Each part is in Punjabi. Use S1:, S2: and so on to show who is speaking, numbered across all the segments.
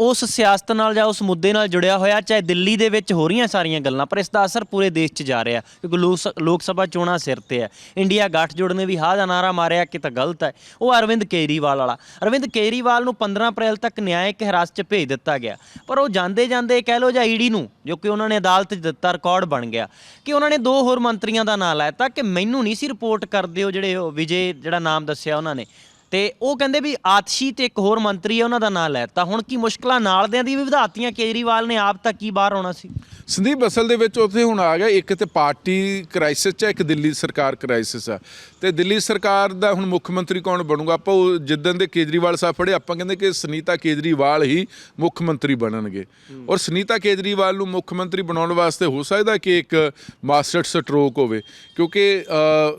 S1: ਉਸ ਸਿਆਸਤ ਨਾਲ ਜਾਂ ਉਸ ਮੁੱਦੇ ਨਾਲ ਜੁੜਿਆ ਹੋਇਆ, ਚਾਹੇ ਦਿੱਲੀ ਦੇ ਵਿੱਚ ਹੋ ਰਹੀਆਂ ਸਾਰੀਆਂ ਗੱਲਾਂ, ਪਰ ਇਸ ਦਾ ਅਸਰ ਪੂਰੇ ਦੇਸ਼ 'ਚ ਜਾ ਰਿਹਾ, ਕਿਉਂਕਿ ਲੋਕ ਸ- ਲੋਕ ਸਭਾ ਚੋਣਾਂ ਸਿਰ ਤੇ ਹੈ। ਇੰਡੀਆ ਗੱਠਜੋੜ ਨੇ ਵੀ ਹਾਂ ਦਾ ਨਾਰਾ ਮਾਰਿਆ ਕਿ ਤਾਂ ਗਲਤ ਹੈ। ਉਹ ਅਰਵਿੰਦ ਕੇਜਰੀਵਾਲ ਵਾਲਾ। ਅਰਵਿੰਦ ਕੇਜਰੀਵਾਲ ਨੂੰ 15 ਅਪ੍ਰੈਲ ਤੱਕ ਨਿਆਇਕ ਹਿਰਾਸਤ 'ਚ ਭੇਜ ਦਿੱਤਾ ਗਿਆ। ਪਰ ਉਹ ਜਾਂਦੇ ਜਾਂਦੇ ਕਹਿ ਲੋ ਜਾਂ ਈਡੀ ਨੂੰ, ਜੋ ਕਿ ਉਹਨਾਂ ਨੇ ਅਦਾਲਤ 'ਚ ਦਿੱਤਾ, ਰਿਕਾਰਡ ਬਣ ਗਿਆ, ਕਿ ਉਹਨਾਂ ਨੇ ਦੋ ਹੋਰ ਮੰਤਰੀਆਂ ਦਾ ਨਾਂ ਲਾਇਆ ਤਾਂ ਕਿ ਮੈਨੂੰ ਨਹੀਂ ਸੀ ਰਿਪੋਰਟ ਕਰਦੇ ਹੋ ਜਿਹੜੇ ਉਹ ਵਿਜੇ, ਜਿਹੜਾ ਨਾਮ ਦੱਸਿਆ ਉਹਨਾਂ ਨੇ। ਤੇ ਉਹ ਕਹਿੰਦੇ ਵੀ ਆਤਸ਼ੀ ਤੇ ਇੱਕ ਹੋਰ ਮੰਤਰੀ ਹੈ ਉਹਨਾਂ ਦਾ ਨਾਂ ਲੈਤਾ ਹੁਣ ਕੀ ਮੁਸ਼ਕਲਾਂ ਨਾਲ ਦਿਆਂ ਦੀ ਵੀ ਵਧਾਤੀਆਂ ਕੇਜਰੀਵਾਲ ਨੇ ਆਪ ਤੱਕ ਕੀ ਬਾਹਰ ਆਉਣਾ ਸੀ?
S2: ਸੰਦੀਪ ਅਸਲ ਦੇ ਵਿੱਚ ਉੱਥੇ ਹੁਣ ਆ ਗਿਆ ਇੱਕ ਤੇ ਪਾਰਟੀ ਕ੍ਰਾਈਸਿਸ ਚ ਹੈ, ਇੱਕ ਦਿੱਲੀ ਸਰਕਾਰ ਕ੍ਰਾਈਸਿਸ ਆ। ਤੇ ਦਿੱਲੀ ਸਰਕਾਰ ਦਾ ਹੁਣ ਮੁੱਖ ਮੰਤਰੀ ਕੌਣ ਬਣੂਗਾ? ਆਪਾਂ ਉਹ ਜਿੱਦਣ ਦੇ ਕੇਜਰੀਵਾਲ ਸਾਹਿਬ ਫੜੇ ਆਪਾਂ ਕਹਿੰਦੇ ਕਿ ਸੁਨੀਤਾ ਕੇਜਰੀਵਾਲ ਹੀ ਮੁੱਖ ਮੰਤਰੀ ਬਣਨਗੇ। ਔਰ ਸੁਨੀਤਾ ਕੇਜਰੀਵਾਲ ਨੂੰ ਮੁੱਖ ਮੰਤਰੀ ਬਣਾਉਣ ਵਾਸਤੇ ਹੋ ਸਕਦਾ ਕਿ ਇੱਕ ਮਾਸਟਰ ਸਟਰੋਕ ਹੋਵੇ ਕਿਉਂਕਿ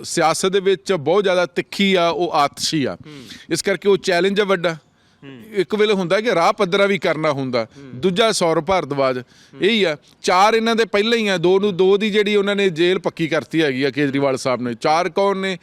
S2: ਸਿਆਸਤ ਦੇ ਵਿੱਚ ਬਹੁਤ ਜ਼ਿਆਦਾ ਤਿੱਖੀ ਆ ਉਹ ਆਤਸ਼ੀ ਆ। ਇਸ ਕਰਕੇ ਉਹ ਚੈਲੰਜ ਆ ਵੱਡਾ। ਇੱਕ ਵੇਲੇ ਹੁੰਦਾ ਕਿ ਰਾਹ ਪੱਧਰਾ ਵੀ ਕਰਨਾ ਹੁੰਦਾ। ਦੂਜਾ ਸੌਰਵ ਭਾਰਦਵਾਜ, ਇਹੀ ਆ। ਚਾਰ ਇਹਨਾਂ ਦੇ ਪਹਿਲਾਂ ਹੀ ਆ। ਦੋ ਨੂੰ ਦੋ ਦੀ ਜਿਹੜੀ ਉਹਨਾਂ ਨੇ ਜੇਲ੍ਹ ਪੱਕੀ ਕਰਤੀ ਹੈਗੀ ਆ ਕੇਜਰੀਵਾਲ ਸਾਹਿਬ ਨੇ। ਚਾਰ ਕੌਣ ਨੇ?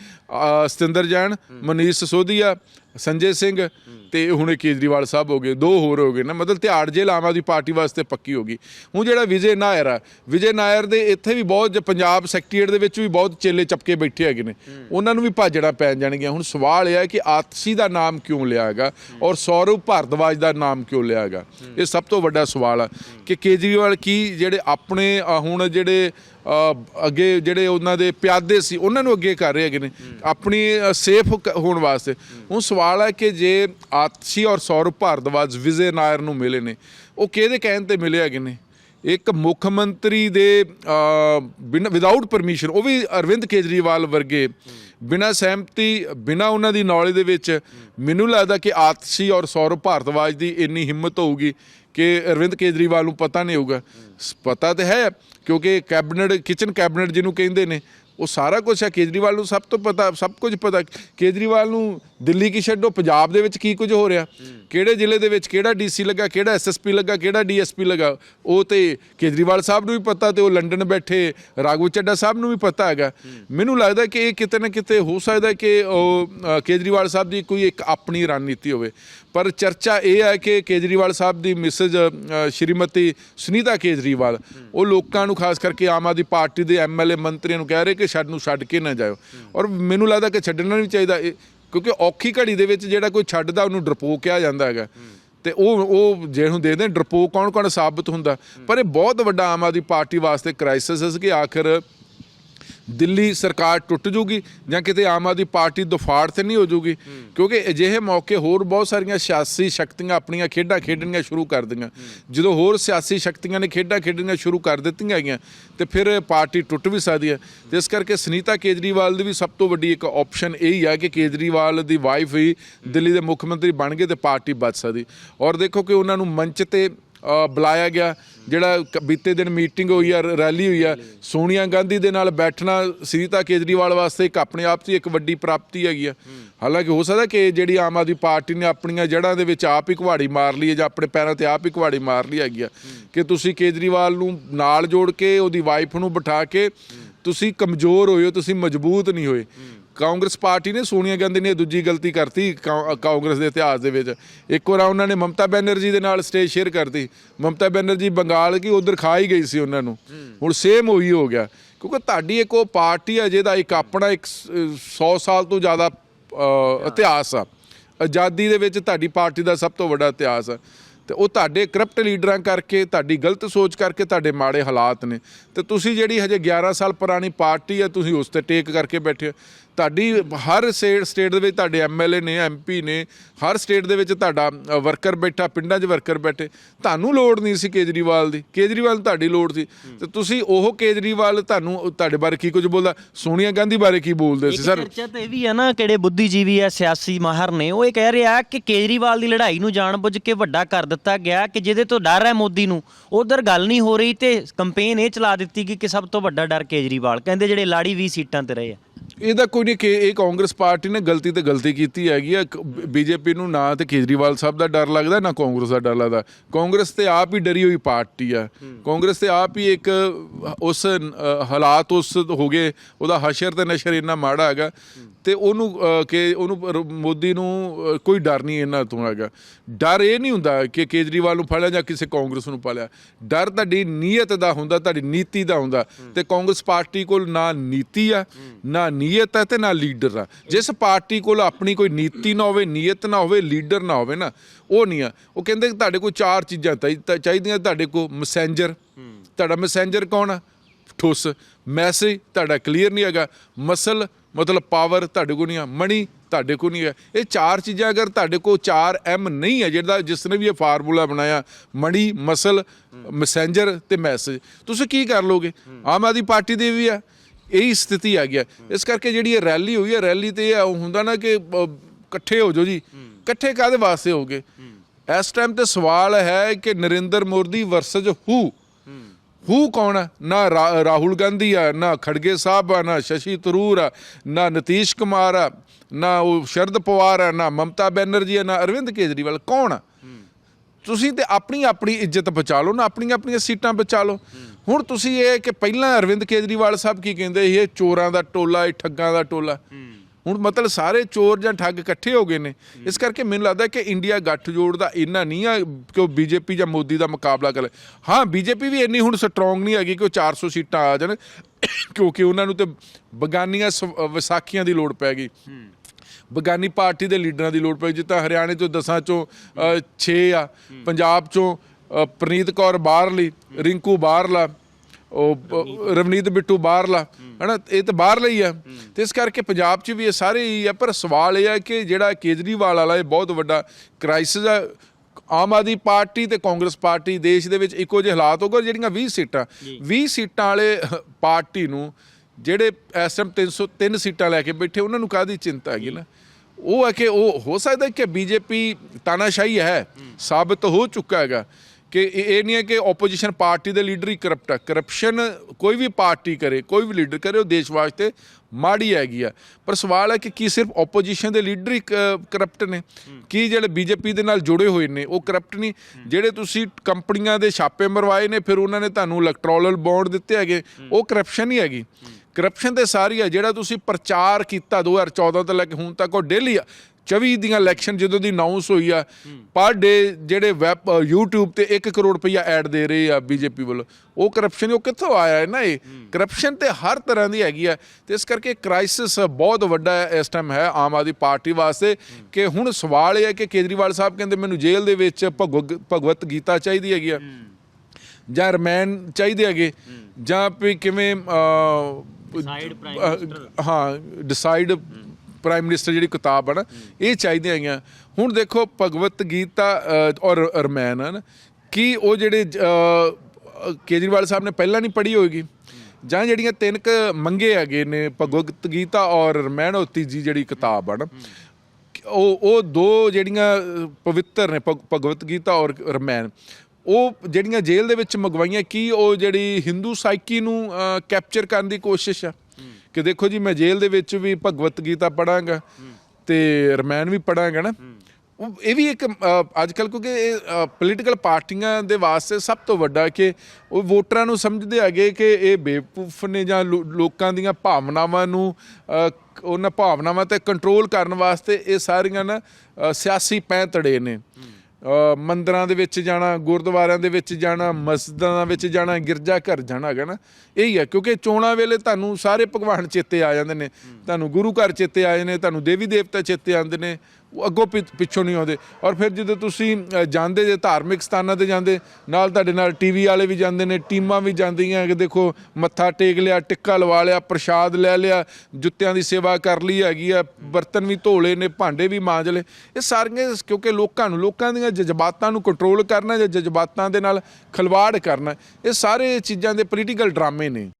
S2: ਸਤਿੰਦਰ ਜੈਨ, ਮਨੀਸ਼ ਸੋਧੀਆ ਸੰਜੇ ਸਿੰਘ ਤੇ ਹੁਣ ਇਹ ਕੇਜਰੀਵਾਲ ਸਾਹਿਬ ਹੋ ਗਏ, ਦੋ ਹੋਰ ਹੋ ਗਏ ਨਾ, ਮਤਲਬ ਤਿਹਾੜ ਜੇਲ੍ਹ ਆਮ ਆਦਮੀ ਪਾਰਟੀ ਵਾਸਤੇ ਪੱਕੀ ਹੋ ਗਈ। ਹੁਣ ਜਿਹੜਾ ਵਿਜੇ ਨਾਇਰ ਆ, ਵਿਜੇ ਨਾਇਰ ਦੇ ਇੱਥੇ ਵੀ ਬਹੁਤ ਪੰਜਾਬ ਸੈਕਟਰੀਏਟ ਦੇ ਵਿੱਚ ਵੀ ਬਹੁਤ ਚੇਲੇ ਚਪਕੇ ਬੈਠੇ ਹੈਗੇ ਨੇ। ਉਹਨਾਂ ਨੂੰ ਵੀ ਭਾਜੜਾ ਪੈਣ ਜਾਣਗੀਆਂ। ਹੁਣ ਸਵਾਲ ਇਹ ਹੈ ਕਿ ਆਤਸ਼ੀ ਦਾ ਨਾਮ ਕਿਉਂ ਲਿਆ ਹੈਗਾ ਔਰ ਸੌਰਵ ਭਾਰਦਵਾਜ ਦਾ ਨਾਮ ਕਿਉਂ ਲਿਆ ਹੈਗਾ? ਇਹ ਸਭ ਤੋਂ ਵੱਡਾ ਸਵਾਲ ਆ ਕਿ ਕੇਜਰੀਵਾਲ ਕੀ ਜਿਹੜੇ ਆਪਣੇ ਹੁਣ ਜਿਹੜੇ ਅੱਗੇ ਜਿਹੜੇ ਉਹਨਾਂ ਦੇ ਪਿਆਦੇ ਸੀ, ਉਹਨਾਂ ਨੂੰ ਅੱਗੇ ਕਰ ਰਹੇ ਹੈਗੇ ਨੇ। ਆਪਣੀ ਸੇਫ ਹੋਣ ਵਾਸਤੇ। ਹੁਣ ਸਵਾਲ ਹੈ ਕਿ ਜੇ ਆਤਸ਼ੀ ਔਰ ਸੌਰਵ ਭਾਰਦਵਾਜ ਵਿਜੇ ਨਾਇਰ ਨੂੰ ਮਿਲੇ ਨੇ, ਉਹ ਕਿਹਦੇ ਕਹਿਣ ਤੇ ਮਿਲੇ ਹੈਗੇ ਨੇ? ਇੱਕ ਮੁੱਖ ਮੰਤਰੀ ਦੇ ਬਿਨ ਵਿਦਆਊਟ ਪਰਮਿਸ਼ਨ ਉਹ ਵੀ ਅਰਵਿੰਦ ਕੇਜਰੀਵਾਲ ਵਰਗੇ, ਬਿਨਾਂ ਸਹਿਮਤੀ, ਬਿਨਾਂ ਉਹਨਾਂ ਦੀ ਨੌਲੇਜ ਦੇ ਵਿੱਚ, ਮੈਨੂੰ ਲੱਗਦਾ ਕਿ ਆਤਸ਼ੀ ਔਰ ਸੌਰਵ ਭਾਰਤਵਾਜ਼ ਦੀ ਇੰਨੀ ਹਿੰਮਤ ਹੋਊਗੀ ਕਿ ਅਰਵਿੰਦ ਕੇਜਰੀਵਾਲ ਨੂੰ ਪਤਾ ਨਹੀਂ ਹੋਊਗਾ। ਸ- ਪਤਾ ਤੇ ਹੈ, ਕਿਉਂਕਿ ਕੈਬਨਿਟ, ਕਿਚਨ ਕੈਬਨਿਟ ਜਿਹਨੂੰ ਕਹਿੰਦੇ ਨੇ, ਉਹ ਸਾਰਾ ਕੁਝ ਹੈ। ਕੇਜਰੀਵਾਲ ਨੂੰ ਸਭ ਤੋਂ ਪਤਾ, ਸਭ ਕੁਝ ਪਤਾ। ਕੇਜਰੀਵਾਲ ਨੂੰ ਦਿੱਲੀ ਕੀ ਛੱਡੋ, ਪੰਜਾਬ ਦੇ ਵਿੱਚ ਕੀ ਕੁਝ ਹੋ ਰਿਹਾ? ਕਿਹੜੇ ਜ਼ਿਲ੍ਹੇ ਦੇ ਵਿੱਚ ਕਿਹੜਾ ਡੀਸੀ ਲੱਗਾ, ਕਿਹੜਾ ਐਸਐਸਪੀ ਲੱਗਾ, ਕਿਹੜਾ ਡੀਐਸਪੀ ਲੱਗਾ? ਉਹ ਤੇ ਕੇਜਰੀਵਾਲ ਸਾਹਿਬ ਨੂੰ ਵੀ ਪਤਾ ਤੇ ਉਹ ਲੰਡਨ ਬੈਠੇ, ਰਾਘਵ ਚੱਡਾ ਸਾਹਿਬ ਨੂੰ ਵੀ ਪਤਾ ਹੈਗਾ। ਮੈਨੂੰ ਲੱਗਦਾ ਕਿ ਇਹ ਕਿਤੇ ਨਾ ਕਿਤੇ ਹੋ ਸਕਦਾ ਕਿ ਉਹ ਕੇਜਰੀਵਾਲ ਸਾਹਿਬ ਦੀ ਕੋਈ ਇੱਕ ਆਪਣੀ ਰਣਨੀਤੀ ਹੋਵੇ। ਪਰ ਚਰਚਾ ਇਹ ਹੈ ਕਿ ਕੇਜਰੀਵਾਲ ਸਾਹਿਬ ਦੀ ਮਿਸਜ ਸ਼੍ਰੀਮਤੀ ਸੁਨੀਤਾ ਕੇਜਰੀਵਾਲ, ਉਹ ਲੋਕਾਂ ਨੂੰ ਖਾਸ ਕਰਕੇ ਆਮ ਆਦਮੀ ਪਾਰਟੀ ਦੇ ਐਮਐਲਏ ਮੰਤਰੀਆਂ ਨੂੰ ਕਹਿ ਰਹੇ ਕਿ ਛੱਡ ਨੂੰ ਛੱਡ ਕੇ ਨਾ ਜਾਇਓ। ਔਰ ਮੈਨੂੰ ਲੱਗਦਾ ਕਿ ਛੱਡਣਾ ਨਹੀਂ ਚਾਹੀਦਾ ਇਹ- ਕਿਉਂਕਿ ਔਖੀ ਘੜੀ ਦੇ ਵਿੱਚ ਜਿਹੜਾ ਕੋਈ ਛੱਡਦਾ, ਉਹਨੂੰ ਡਰਪੋਕ ਕਿਹਾ ਜਾਂਦਾ ਹੈਗਾ। ਤੇ ਉਹ ਉਹ ਜੇ ਨੂੰ ਦੇਖਦੇ ਡਰਪੋਕ ਕੌਣ ਕੌਣ ਸਾਬਤ ਹੁੰਦਾ? ਪਰ ਇਹ ਬਹੁਤ ਵੱਡਾ ਆਮ ਆਦਮੀ ਪਾਰਟੀ ਵਾਸਤੇ ਕ੍ਰਾਈਸਿਸ ਹੈ ਕਿ ਆਖਰ ਦਿੱਲੀ ਸਰਕਾਰ ਟੁੱਟ ਜੂਗੀ ਜਾਂ ਕਿਤੇ ਆਮ ਆਦਮੀ ਪਾਰਟੀ ਦੁਫਾੜ ਤੇ ਨਹੀਂ ਹੋ ਜੂਗੀ, ਕਿਉਂਕਿ ਅਜਿਹੇ ਮੌਕੇ ਹੋਰ ਬਹੁਤ ਸਾਰੀਆਂ ਸਿਆਸੀ ਸ਼ਕਤੀਆਂ ਆਪਣੀਆਂ ਖੇਡਾਂ ਖੇਡਣੀਆਂ ਸ਼ੁਰੂ ਕਰ ਦਿੰਦੀਆਂ ਜਦੋਂ ਹੋਰ ਸਿਆਸੀ ਸ਼ਕਤੀਆਂ ਨੇ ਖੇਡਾਂ ਖੇਡਣੀਆਂ ਸ਼ੁਰੂ ਕਰ ਦਿੱਤੀਆਂ ਹੈਗੀਆਂ ਤੇ ਫਿਰ ਪਾਰਟੀ ਟੁੱਟ ਵੀ ਸਕਦੀ ਹੈ। ਤੇ ਇਸ ਕਰਕੇ ਸੁਨੀਤਾ ਕੇਜਰੀਵਾਲ ਦੀ ਵੀ ਸਭ ਤੋਂ ਵੱਡੀ ਇੱਕ ਆਪਸ਼ਨ ਇਹ ਹੀ ਹੈ ਕਿ ਕੇਜਰੀਵਾਲ ਦੀ ਵਾਈਫ ਹੀ ਦਿੱਲੀ ਦੇ ਮੁੱਖ ਮੰਤਰੀ ਬਣ ਗਏ ਤੇ ਪਾਰਟੀ ਬਚ ਸਕਦੀ। ਔਰ ਦੇਖੋ ਕਿ ਉਹਨਾਂ ਨੂੰ ਮੰਚ ਤੇ ਬੁਲਾਇਆ ਗਿਆ ਜਿਹੜਾ ਬੀਤੇ ਦਿਨ ਮੀਟਿੰਗ ਹੋਈ ਆ ਰੈਲੀ ਹੋਈ ਆ ਸੋਨੀਆ ਗਾਂਧੀ ਦੇ ਨਾਲ ਬੈਠਣਾ ਸੁਨੀਤਾ ਕੇਜਰੀਵਾਲ ਵਾਸਤੇ ਇੱਕ ਆਪਣੇ ਆਪ 'ਚ ਇੱਕ ਵੱਡੀ ਪ੍ਰਾਪਤੀ ਹੈਗੀ ਆ। ਹਾਲਾਂਕਿ ਹੋ ਸਕਦਾ ਕਿ ਜਿਹੜੀ ਆਮ ਆਦਮੀ ਪਾਰਟੀ ਨੇ ਆਪਣੀਆਂ ਜੜ੍ਹਾਂ ਦੇ ਵਿੱਚ ਆਪ ਹੀ ਕੁਹਾੜੀ ਮਾਰ ਲਈ ਹੈ ਜਾਂ ਆਪਣੇ ਪੈਰਾਂ ਤੇ ਆਪ ਹੀ ਕੁਹਾੜੀ ਮਾਰ ਲਈ ਹੈਗੀ ਆ। ਕਿ ਤੁਸੀਂ ਕੇਜਰੀਵਾਲ ਨੂੰ ਨਾਲ ਜੋੜ ਕੇ ਉਹਦੀ ਵਾਈਫ ਨੂੰ ਬਿਠਾ ਕੇ ਤੁਸੀਂ ਕਮਜ਼ੋਰ ਹੋਏ ਹੋ ਤੁਸੀਂ ਮਜ਼ਬੂਤ ਨਹੀਂ ਹੋਏ। ਕਾਂਗਰਸ ਪਾਰਟੀ ਨੇ ਸੋਨੀਆ ਗਾਂਧੀ ਨੇ ਦੂਜੀ ਗਲਤੀ ਕਰਤੀ ਕਾਂਗਰਸ ਦੇ ਇਤਿਹਾਸ ਦੇ ਵਿੱਚ। ਇੱਕ ਵਾਰ ਉਹਨਾਂ ਨੇ ਮਮਤਾ ਬੈਨਰਜੀ ਦੇ ਨਾਲ ਸਟੇਜ ਸ਼ੇਅਰ ਕਰਤੀ। ਮਮਤਾ ਬੈਨਰਜੀ ਬੰਗਾਲ ਕੀ ਉਧਰ ਖਾ ਹੀ ਗਈ ਸੀ ਉਹਨਾਂ ਨੂੰ। ਹੁਣ ਸੇਮ ਉਹੀ ਹੋ ਗਿਆ। ਕਿਉਂਕਿ ਤੁਹਾਡੀ ਇੱਕ ਉਹ ਪਾਰਟੀ ਹੈ ਜਿਹਦਾ ਇੱਕ ਆਪਣਾ ਇੱਕ 100 ਸਾਲ ਤੋਂ ਜ਼ਿਆਦਾ ਇਤਿਹਾਸ। ਆ। ਆਜ਼ਾਦੀ ਦੇ ਵਿੱਚ ਤੁਹਾਡੀ ਪਾਰਟੀ ਦਾ ਸਭ ਤੋਂ ਵੱਡਾ ਇਤਿਹਾਸ ਆ। ਤੇ ਉਹ ਤੁਹਾਡੇ ਕਰਪਟ ਲੀਡਰਾਂ ਕਰਕੇ ਤੁਹਾਡੀ ਗਲਤ ਸੋਚ ਕਰਕੇ ਤੁਹਾਡੇ ਮਾੜੇ ਹਾਲਾਤ ਨੇ। ਤੇ ਤੁਸੀਂ ਜਿਹੜੀ ਹਜੇ 11 ਸਾਲ ਪੁਰਾਣੀ ਪਾਰਟੀ ਹੈ ਤੁਸੀਂ ਉਸ ਤੇ ਟੇਕ ਕਰਕੇ ਬੈਠੇ ਹੋ। ਤੁਹਾਡੀ ਹਰ ਸਟੇਟ ਸਟੇਟ ਦੇ ਵਿੱਚ ਤੁਹਾਡੇ ਐਮਐਲਏ ਨੇ ਐਮਪੀ ਨੇ ਹਰ ਸਟੇਟ ਦੇ ਵਿੱਚ ਤੁਹਾਡਾ ਵਰਕਰ ਬੈਠਾ ਪਿੰਡਾਂ 'ਚ ਵਰਕਰ ਬੈਠੇ। ਤੁਹਾਨੂੰ ਲੋੜ ਨਹੀਂ ਸੀ ਕੇਜਰੀਵਾਲ ਦੀ। ਕੇਜਰੀਵਾਲ ਤੁਹਾਡੀ ਲੋੜ ਸੀ। ਤੇ ਤੁਸੀਂ ਉਹ ਕੇਜਰੀਵਾਲ ਤੁਹਾਨੂੰ ਤੁਹਾਡੇ ਬਾਰੇ ਕੀ ਕੁਝ ਬੋਲਦਾ? ਸੋਨੀਆ ਗਾਂਧੀ ਬਾਰੇ ਕੀ ਬੋਲਦੇ ਸੀ ਸਰ?
S1: ਚਰਚਾ ਤੇ ਇਹ ਵੀ ਹੈ ਨਾ ਕਿਹੜੇ ਬੁੱਧੀਜੀਵੀ ਆ ਸਿਆਸੀ ਮਾਹਰ ਨੇ ਉਹ ਇਹ ਕਹਿ ਰਿਹਾ ਕਿ ਕੇਜਰੀਵਾਲ ਦੀ ਲੜਾਈ ਨੂੰ ਜਾਣਬੁੱਝ ਕੇ ਵੱਡਾ ਕਰ ਦਿੱਤਾ ਗਿਆ ਕਿ ਜਿਹਦੇ ਤੋਂ ਡਰ ਹੈ ਮੋਦੀ ਨੂੰ। ਉਧਰ ਗੱਲ ਨਹੀਂ ਹੋ ਰਹੀ ਤੇ ਕੰਪੇਨ ਇਹ ਚਲਾ ਦਿੱਤੀ ਕਿ ਸਭ ਤੋਂ ਵੱਡਾ ਡਰ ਕੇਜਰੀਵਾਲ ਕਹਿੰਦੇ ਜਿਹੜੇ ਲਾੜੀ 20 ਸੀਟਾਂ ਤੇ ਰਹੇ ਆ।
S2: ਇਹਦਾ ਕੋਈ ਨਹੀਂ ਕਿ ਇਹ ਕਾਂਗਰਸ ਪਾਰਟੀ ਨੇ ਗਲਤੀ ਤੇ ਗਲਤੀ ਕੀਤੀ ਹੈਗੀ ਆ। ਬੀਜੇਪੀ ਨੂੰ ਨਾ ਤੇ ਕੇਜਰੀਵਾਲ ਸਾਹਿਬ ਦਾ ਡਰ ਲੱਗਦਾ, ਨਾ ਕਾਂਗਰਸ ਦਾ ਡਰ ਲੱਗਦਾ। ਕਾਂਗਰਸ ਤੇ ਆਪ ਹੀ ਡਰੀ ਹੋਈ ਪਾਰਟੀ ਆ। ਕਾਂਗਰਸ ਤੇ ਆਪ ਹੀ ਇੱਕ, ਉਸ ਹਾਲਾਤ ਉਸ ਹੋ ਗਏ, ਉਹਦਾ ਹਸ਼ਰ ਤੇ ਨਸ਼ਰ ਇੰਨਾ ਮਾੜਾ ਹੈਗਾ। ਤੇ ਉਹਨੂੰ ਕਿ ਉਹਨੂੰ ਮੋਦੀ ਨੂੰ ਕੋਈ ਡਰ ਨਹੀਂ ਇਹਨਾਂ ਤੋਂ ਹੈਗਾ। ਡਰ ਇਹ ਨਹੀਂ ਹੁੰਦਾ ਕਿ ਕੇਜਰੀਵਾਲ ਨੂੰ ਫੜਿਆ ਜਾਂ ਕਿਸੇ ਕਾਂਗਰਸ ਨੂੰ ਫੜਿਆ ਡਰ ਤੁਹਾਡੀ ਨੀਅਤ ਦਾ ਹੁੰਦਾ ਤੁਹਾਡੀ ਨੀਤੀ ਦਾ ਹੁੰਦਾ। ਤੇ ਕਾਂਗਰਸ ਪਾਰਟੀ ਕੋਲ ਨਾ ਨੀਤੀ ਆ ਨਾ ਨੀਅਤ ਹੈ ਤੇ ਨਾ ਲੀਡਰ ਆ। ਜਿਸ ਪਾਰਟੀ ਕੋਲ ਆਪਣੀ ਕੋਈ ਨੀਤੀ ਨਾ ਹੋਵੇ ਨੀਅਤ ਨਾ ਹੋਵੇ ਲੀਡਰ ਨਾ ਹੋਵੇ ਨਾ ਉਹ ਨਹੀਂ ਆ। ਉਹ ਕਹਿੰਦੇ ਤੁਹਾਡੇ ਕੋਲ ਚਾਰ ਚੀਜ਼ਾਂ ਚਾਹੀਦੀਆਂ ਤੁਹਾਡੇ ਕੋਲ ਮੈਸੇਂਜਰ ਤੁਹਾਡਾ ਮੈਸੇਂਜਰ ਕੌਣ ਆ? ਠੋਸ। ਮੈਸੇਜ ਤੁਹਾਡਾ ਕਲੀਅਰ ਨਹੀਂ ਹੈਗਾ। ਮਸਲ ਮਤਲਬ ਪਾਵਰ ਤੁਹਾਡੇ ਕੋਲ ਨਹੀਂ ਆ ਮਣੀ ਤੁਹਾਡੇ ਕੋਲ ਨਹੀਂ ਹੈ। ਇਹ ਚਾਰ ਚੀਜ਼ਾਂ ਅਗਰ ਤੁਹਾਡੇ ਕੋਲ 4 ਐਮ ਨਹੀਂ ਹੈ ਜਿਹੜਾ ਜਿਸ ਨੇ ਵੀ ਇਹ ਫਾਰਮੂਲਾ ਬਣਾਇਆ ਮਣੀ ਮਸਲ ਮੈਸੇਂਜਰ ਤੇ ਮੈਸੇਜ ਤੁਸੀਂ ਕੀ ਕਰ ਲੋਗੇ ਆਮ ਆਦਮੀ ਪਾਰਟੀ ਦੇ ਵੀ ਆ ਇਹੀ ਸਥਿਤੀ ਆ ਗਿਆ ਇਸ ਕਰਕੇ ਜਿਹੜੀ ਇਹ ਰੈਲੀ ਹੋਈ ਹੈ ਰੈਲੀ ਤੇ ਇਹ ਹੁੰਦਾ ਨਾ ਕਿ ਇਕੱਠੇ ਹੋ ਜਾਓ ਜੀ। ਇਕੱਠੇ ਕਾਦੇ ਵਾਸਤੇ ਹੋਗੇ? ਇਸ ਟਾਈਮ ਤੇ ਸਵਾਲ ਹੈ ਕਿ Narendra Modi versus who who ਕੌਣ ਆ? ਨਾ ਰਾ- ਰਾਹੁਲ ਗਾਂਧੀ ਆ, ਨਾ ਖੜਗੇ ਸਾਹਿਬ ਆ, ਨਾ ਸ਼ਸ਼ੀ ਤਰੂਰ ਆ, ਨਾ ਨਤੀਸ਼ ਕੁਮਾਰ ਆ, ਨਾ ਉਹ ਸ਼ਰਦ ਪਵਾਰ ਆ, ਨਾ ਮਮਤਾ ਬੈਨਰਜੀ ਆ, ਨਾ ਅਰਵਿੰਦ ਕੇਜਰੀਵਾਲ, ਕੌਣ ਆ? ਤੁਸੀਂ ਤੇ ਆਪਣੀ ਆਪਣੀ ਇੱਜ਼ਤ ਬਚਾ ਲਓ, ਨਾ ਆਪਣੀਆਂ ਆਪਣੀਆਂ ਸੀਟਾਂ ਬਚਾ ਲਓ। ਹੁਣ ਤੁਸੀਂ ਇਹ ਕਿ ਪਹਿਲਾਂ ਅਰਵਿੰਦ ਕੇਜਰੀਵਾਲ ਸਾਹਿਬ ਕੀ ਕਹਿੰਦੇ ਸੀ? ਇਹ ਚੋਰਾਂ ਦਾ ਟੋਲਾ, ਇਹ ਠੱਗਾਂ ਦਾ ਟੋਲਾ। ਹੁਣ ਮਤਲਬ ਸਾਰੇ ਚੋਰ ਜਾਂ ਠੱਗ ਇਕੱਠੇ ਹੋ ਗਏ ਨੇ। ਇਸ ਕਰਕੇ ਮੈਨੂੰ ਲੱਗਦਾ ਕਿ ਇੰਡੀਆ ਗੱਠਜੋੜ ਦਾ ਇੰਨਾ ਨਹੀਂ ਆ ਕਿ ਉਹ ਬੀਜੇਪੀ ਜਾਂ ਮੋਦੀ ਦਾ ਮੁਕਾਬਲਾ ਕਰੇ। ਹਾਂ ਬੀਜੇਪੀ ਵੀ ਇੰਨੀ ਹੁਣ ਸਟਰੋਂਗ ਨਹੀਂ ਹੈਗੀ ਕਿ ਉਹ 400 ਸੀਟਾਂ ਆ ਜਾਣ ਕਿਉਂਕਿ ਉਹਨਾਂ ਨੂੰ ਤੇ ਬਗਾਨੀਆਂ ਵਿਸਾਖੀਆਂ ਦੀ ਲੋੜ ਪੈ ਗਈ। ਬਗਾਨੀ ਪਾਰਟੀ ਦੇ ਲੀਡਰਾਂ ਦੀ ਲੋੜ ਪਈ ਜਿੱਦਾਂ ਹਰਿਆਣੇ ਚੋਂ 10 ਚੋਂ 6 ਆ ਪੰਜਾਬ ਚੋਂ ਪ੍ਰਨੀਤ ਕੌਰ ਬਾਹਰਲੀ ਰਿੰਕੂ ਬਾਹਰਲਾ ਉਹ ਰਵਨੀਤ ਬਿੱਟੂ ਬਾਹਰਲਾ ਹਨਾ ਇਹ ਤਾਂ ਬਾਹਰਲਾ ਹੀ ਆ। ਤੇ ਇਸ ਕਰਕੇ ਪੰਜਾਬ 'ਚ ਵੀ ਇਹ ਸਾਰੇ ਹੀ ਆ ਪਰ ਸਵਾਲ ਇਹ ਆ ਕਿ ਜਿਹੜਾ ਕੇਜਰੀਵਾਲ ਵਾਲਾ ਇਹ ਬਹੁਤ ਵੱਡਾ ਕ੍ਰਾਈਸਿਸ ਆ। ਆਮ ਆਦਮੀ ਪਾਰਟੀ ਤੇ ਕਾਂਗਰਸ ਪਾਰਟੀ ਦੇਸ਼ ਦੇ ਵਿੱਚ ਇੱਕੋ ਜਿਹੇ ਹਾਲਾਤ ਹੋ ਗਏ ਜਿਹੜੀਆਂ 20 ਸੀਟਾਂ। 20 ਸੀਟਾਂ ਵਾਲੇ ਪਾਰਟੀ ਨੂੰ ਜਿਹੜੇ ਇਸ ਟਾਈਮ 303 ਸੀਟਾਂ ਲੈ ਕੇ ਬੈਠੇ ਉਹਨਾਂ ਨੂੰ ਕਾਹਦੀ ਚਿੰਤਾ ਹੈਗੀ ਨਾ? ਉਹ ਹੈ ਕਿ ਉਹ ਹੋ ਸਕਦਾ ਕਿ ਬੀਜੇਪੀ ਤਾਨਾਸ਼ਾਹੀ ਹੈ। ਸਾਬਤ ਹੋ ਚੁੱਕਾ ਹੈਗਾ। ਕਿ ਇਹ ਨਹੀਂ ਹੈ ਕਿ ਆਪੋਜੀਸ਼ਨ ਪਾਰਟੀ ਦੇ ਲੀਡਰ ਹੀ ਕਰਪਟ ਹੈ। ਕਰਪਸ਼ਨ ਕੋਈ ਵੀ ਪਾਰਟੀ ਕਰੇ, ਕੋਈ ਵੀ ਲੀਡਰ ਕਰੇ, ਉਹ ਦੇਸ਼ ਵਾਸਤੇ ਮਾੜੀ ਹੈਗੀ ਆ। ਪਰ ਸਵਾਲ ਹੈ ਕਿ ਕੀ ਸਿਰਫ ਆਪੋਜੀਸ਼ਨ ਦੇ ਲੀਡਰ ਹੀ ਕਰਪਟ ਨੇ? ਕੀ ਜਿਹੜੇ ਬੀਜੇਪੀ ਦੇ ਨਾਲ ਜੁੜੇ ਹੋਏ ਨੇ, ਉਹ ਕਰਪਟ ਨਹੀਂ? ਜਿਹੜੇ ਤੁਸੀਂ ਕੰਪਨੀਆਂ ਦੇ ਛਾਪੇ ਮਰਵਾਏ ਨੇ, ਫਿਰ ਉਹਨਾਂ ਨੇ ਤੁਹਾਨੂੰ ਇਲੈਕਟ੍ਰੋਲਲ ਬੌਂਡ ਦਿੱਤੇ ਹੈਗੇ, ਉਹ ਕਰਪਸ਼ਨ ਹੀ ਹੈਗੀ। ਕਰਪਸ਼ਨ ਤੇ ਸਾਰੀ ਆ, ਜਿਹੜਾ ਤੁਸੀਂ ਪ੍ਰਚਾਰ ਕੀਤਾ 2014 ਤੋਂ ਲੈ ਕੇ ਹੁਣ ਤੱਕ, ਉਹ ਡੇਲੀ 24 ਦੀਆਂ ਇਲੈਕਸ਼ਨ ਜਦੋਂ ਦੀ ਅਨਾਉਂਸ ਹੋਈ ਆ ਪਰ ਡੇ ਜਿਹੜੇ ਵੈਬ YouTube ਤੇ 1 ਕਰੋੜ ਰੁਪਈਆ ਐਡ ਦੇ ਰਹੇ ਆ ਬੀਜੇਪੀ ਵੱਲੋਂ ਉਹ ਕਰਪਸ਼ਨ ਉਹ ਕਿੱਥੋਂ ਆਇਆ ਹੈ ਨਾ ਇਹ? ਕਰਪਸ਼ਨ ਤੇ ਹਰ ਤਰ੍ਹਾਂ ਦੀ ਹੈਗੀ ਆ ਤੇ ਇਸ ਕਰਕੇ ਕ੍ਰਾਈਸਿਸ ਬਹੁਤ ਵੱਡਾ ਹੈ ਇਸ ਟਾਈਮ ਹੈ ਆਮ ਆਦਮੀ ਪਾਰਟੀ ਵਾਸਤੇ ਕਿ ਹੁਣ ਸਵਾਲ ਇਹ ਹੈ ਕਿ ਕੇਜਰੀਵਾਲ ਸਾਹਿਬ ਕਹਿੰਦੇ ਮੈਨੂੰ ਜੇਲ੍ਹ ਦੇ ਵਿੱਚ ਭਗਵ- ਭਗਵਤ ਗੀਤਾ ਚਾਹੀਦੀ ਹੈਗੀ ਆ ਜਾਂ ਰਮੈਨ ਚਾਹੀਦੇ ਹੈਗੇ ਜਾਂ ਵੀ ਕਿਵੇਂ
S1: Decide Prime
S2: ਅਹ, ਹਾਂ ਡਿਸਾਈਡ ਪ੍ਰਾਈਮ ਮਿਨਿਸਟਰ ਜਿਹੜੀ ਕਿਤਾਬ ਹੈ ਨਾ ਇਹ ਚਾਹੀਦੀਆਂ ਹੈਗੀਆਂ। ਹੁਣ ਦੇਖੋ ਭਗਵਤ ਗੀਤਾ ਅਹ, ਔਰ ਰਮੈਨ ਹਨ ਕੀ ਉਹ ਜਿਹੜੇ ਕੇਜਰੀਵਾਲ ਸਾਹਿਬ ਨੇ ਪਹਿਲਾਂ ਨਹੀਂ ਪੜ੍ਹੀ ਹੋਏਗੀ? ਜਾਂ ਜਿਹੜੀਆਂ ਤਿੰਨ ਕ ਮੰਗੇ ਹੈਗੇ ਨੇ ਭਗਵਤ ਗੀਤਾ ਔਰ ਰਮੈਨ ਉਹ ਤੀਜੀ ਜਿਹੜੀ ਕਿਤਾਬ ਹੈ ਨਾ ਉਹ ਉਹ ਦੋ ਜਿਹੜੀਆਂ ਪਵਿੱਤਰ ਨੇ ਭਗ- ਭਗਵਤ ਗੀਤਾ ਔਰ ਰਮੈਨ ਉਹ ਜਿਹੜੀਆਂ ਜੇਲ੍ਹ ਦੇ ਵਿੱਚ ਮੰਗਵਾਈਆਂ ਕੀ ਉਹ ਜਿਹੜੀ ਹਿੰਦੂ ਸਾਈਕੀ ਨੂੰ ਕੈਪਚਰ ਕਰਨ ਦੀ ਕੋਸ਼ਿਸ਼ ਆ? ਕਿ ਦੇਖੋ ਜੀ, ਮੈਂ ਜੇਲ੍ਹ ਦੇ ਵਿੱਚ ਵੀ ਭਗਵਤ ਗੀਤਾ ਪੜਾਂਗਾ ਤੇ ਰਮਾਇਣ ਵੀ ਪੜਾਂਗਾ ਨਾ। ਉਹ ਇਹ ਵੀ ਇੱਕ ਅੱਜ ਕੱਲ ਕਿਉਂਕਿ ਇਹ ਪੋਲੀਟੀਕਲ ਪਾਰਟੀਆਂ ਦੇ ਵਾਸਤੇ ਸਭ ਤੋਂ ਵੱਡਾ ਕਿ ਉਹ ਵੋਟਰਾਂ ਨੂੰ ਸਮਝਦੇ ਹੈਗੇ ਕਿ ਇਹ ਬੇਵਕੂਫ ਨੇ ਜਾਂ ਲੋ- ਲੋਕਾਂ ਦੀਆਂ ਭਾਵਨਾਵਾਂ ਨੂੰ ਉਹਨਾਂ ਭਾਵਨਾਵਾਂ ਤੇ ਕੰਟਰੋਲ ਕਰਨ ਵਾਸਤੇ ਇਹ ਸਾਰੀਆਂ ਨਾ ਸਿਆਸੀ ਪੈਂਤੜੇ ਨੇ। ਮੰਦਰਾਂ ਦੇ ਵਿੱਚ ਜਾਣਾ ਗੁਰਦੁਆਰਿਆਂ ਦੇ ਵਿੱਚ ਜਾਣਾ ਮਸਜਿਦਾਂ ਵਿੱਚ ਜਾਣਾ ਗਿਰਜਾ ਘਰ ਜਾਣਾ ਹੈਗਾ ਨਾ ਇਹੀ ਹੈ ਕਿਉਂਕਿ ਚੋਣਾਂ ਵੇਲੇ ਤੁਹਾਨੂੰ ਸਾਰੇ ਭਗਵਾਨ ਚੇਤੇ ਆ ਜਾਂਦੇ ਨੇ। ਤੁਹਾਨੂੰ ਗੁਰੂ ਘਰ ਚੇਤੇ ਆ ਜਾਂਦੇ ਨੇ ਤੁਹਾਨੂੰ ਦੇਵੀ ਦੇਵਤਾ ਚੇਤੇ ਆਉਂਦੇ ਨੇ। ਅੱਗੋਂ ਪਿ- ਪਿੱਛੋਂ ਨਹੀਂ ਆਉਂਦੇ। ਔਰ ਫਿਰ ਜਦੋਂ ਤੁਸੀਂ ਜਾਂਦੇ ਜੇ ਧਾਰਮਿਕ ਸਥਾਨਾਂ ਤੇ ਜਾਂਦੇ, ਨਾਲ ਤੁਹਾਡੇ ਨਾਲ ਟੀਵੀ ਵਾਲੇ ਵੀ ਜਾਂਦੇ ਨੇ, ਟੀਮਾਂ ਵੀ ਜਾਂਦੀਆਂ ਕਿ ਦੇਖੋ, ਮੱਥਾ ਟੇਕ ਲਿਆ, ਟਿੱਕਾ ਲਵਾ ਲਿਆ, ਪ੍ਰਸ਼ਾਦ ਲੈ ਲਿਆ, ਜੁੱਤਿਆਂ ਦੀ ਸੇਵਾ ਕਰ ਲਈ ਹੈਗੀ ਆ, ਬਰਤਨ ਵੀ ਧੋਲੇ ਨੇ, ਭਾਂਡੇ ਵੀ ਮਾਂਜ ਲਏ। ਇਹ ਸਾਰੀਆਂ ਕਿਉਂਕਿ ਲੋਕਾਂ ਨੂੰ, ਲੋਕਾਂ ਦੀਆਂ ਜਜ਼ਬਾਤਾਂ ਨੂੰ ਕੰਟਰੋਲ ਕਰਨਾ ਜਾਂ ਜਜ਼ਬਾਤਾਂ ਦੇ ਨਾਲ ਖਿਲਵਾੜ ਕਰਨਾ, ਇਹ ਸਾਰੇ ਚੀਜ਼ਾਂ ਦੇ ਪੋਲੀਟੀਕਲ ਡਰਾਮੇ ਨੇ।